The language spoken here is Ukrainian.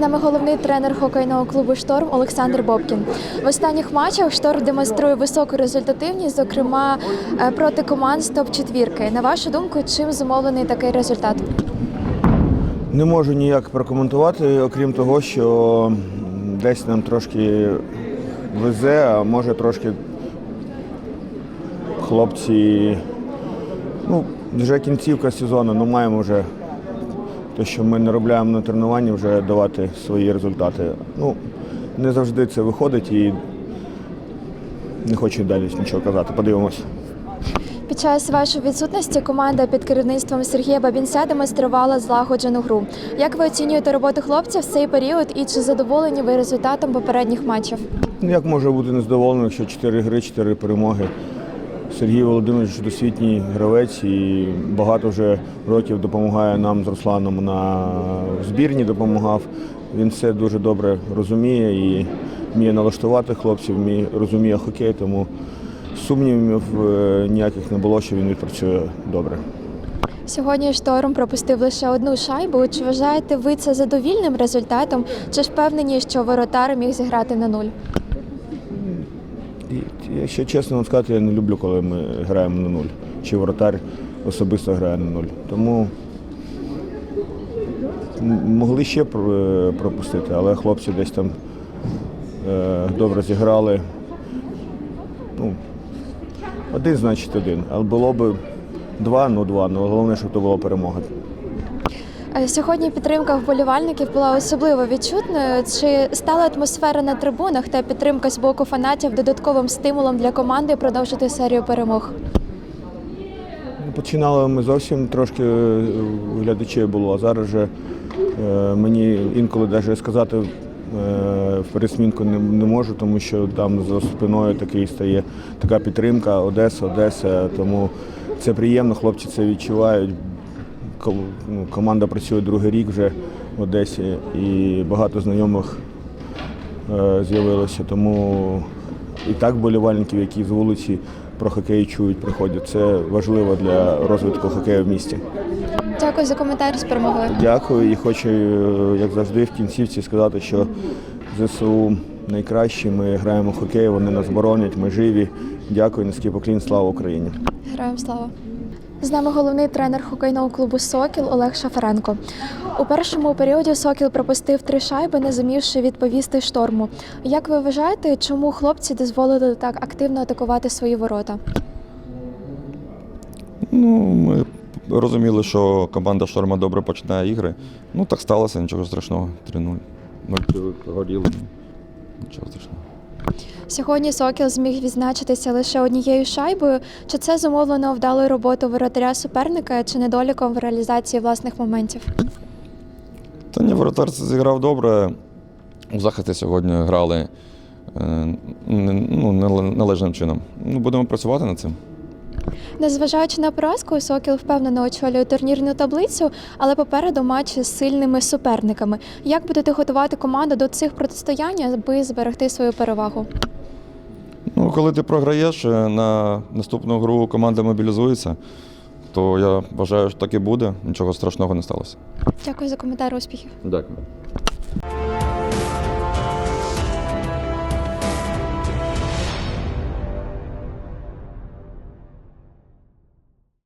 нами головний тренер хокейного клубу Шторм Олександр Бобкін. В останніх матчах Шторм демонструє високу результативність, зокрема е, проти команд з топ-четвірки. На вашу думку, чим зумовлений такий результат? Не можу ніяк прокоментувати, окрім того, що десь нам трошки везе, а може трошки хлопці. Ну, вже кінцівка сезону, ну маємо вже те, що ми не робляємо на тренуванні, вже давати свої результати. Ну, не завжди це виходить і не хочу далі нічого казати. Подивимось. Під час вашої відсутності команда під керівництвом Сергія Бабінця демонструвала злагоджену гру. Як ви оцінюєте роботу хлопців в цей період і чи задоволені ви результатом попередніх матчів? Ну, Як може бути незадоволений, якщо 4 гри, 4 перемоги. Сергій Володимирович досвітній гравець і багато вже років допомагає нам з Русланом на збірні допомагав. Він все дуже добре розуміє і вміє налаштувати хлопців, вміє, розуміє хокей, тому сумнівів е, ніяких не було, що він відпрацює добре. Сьогодні шторм пропустив лише одну шайбу. Чи вважаєте ви це задовільним результатом? Чи ж впевнені, що воротар міг зіграти на нуль? Якщо чесно вам сказати, я не люблю, коли ми граємо на нуль. Чи воротар особисто грає на нуль. Тому могли ще е, пропустити, але хлопці десь там е, добре зіграли. Ну, один, значить, один. Але було б два, ну два. Ну головне, щоб то була перемога. Е, Сьогодні підтримка вболівальників була особливо відчутною. Чи стала атмосфера на трибунах та підтримка з боку фанатів додатковим стимулом для команди продовжити серію перемог? Ну, Починали ми зовсім трошки е, глядачів було, а зараз же е, мені інколи навіть сказати в пересмінку не, не можу, тому що там за спиною такий стає така підтримка Одеса, Одеса. Тому це приємно, хлопці це відчувають. Ну, Команда працює другий рік вже в Одесі і багато знайомих е, з'явилося. Тому і так болівальників, які з вулиці про хокей чують, приходять. Це важливо для розвитку хокею в місті. Дякую за коментар з перемогою. Дякую і хочу, е, як завжди, в кінцівці сказати, що ЗСУ найкращі. Ми граємо в хокей, вони нас боронять, ми живі. Дякую, низький поклін, слава Україні. Героям слава. З нами головний тренер хокейного клубу Сокіл Олег Шафаренко. У першому періоді Сокіл пропустив три шайби, не зумівши відповісти шторму. Як ви вважаєте, чому хлопці дозволили так активно атакувати свої ворота? Ну, ми розуміли, що команда Шторма добре починає ігри. Ну, так сталося, нічого страшного. 3-0. 0 горіли. Нічого страшного. Сьогодні Сокіл зміг відзначитися лише однією шайбою. Чи це зумовлено вдалою роботою воротаря суперника чи недоліком в реалізації власних моментів? Та ні, воротар зіграв добре. У захисті сьогодні грали е, ну, належним чином. Ну, будемо працювати над цим. Незважаючи на поразку, Сокіл впевнено очолює турнірну таблицю, але попереду матч з сильними суперниками. Як будете готувати команду до цих протистоянь, аби зберегти свою перевагу? Ну, коли ти програєш, е, на наступну гру команда мобілізується, то я вважаю, що так і буде. Нічого страшного не сталося. Дякую за коментар успіхів. Дякую.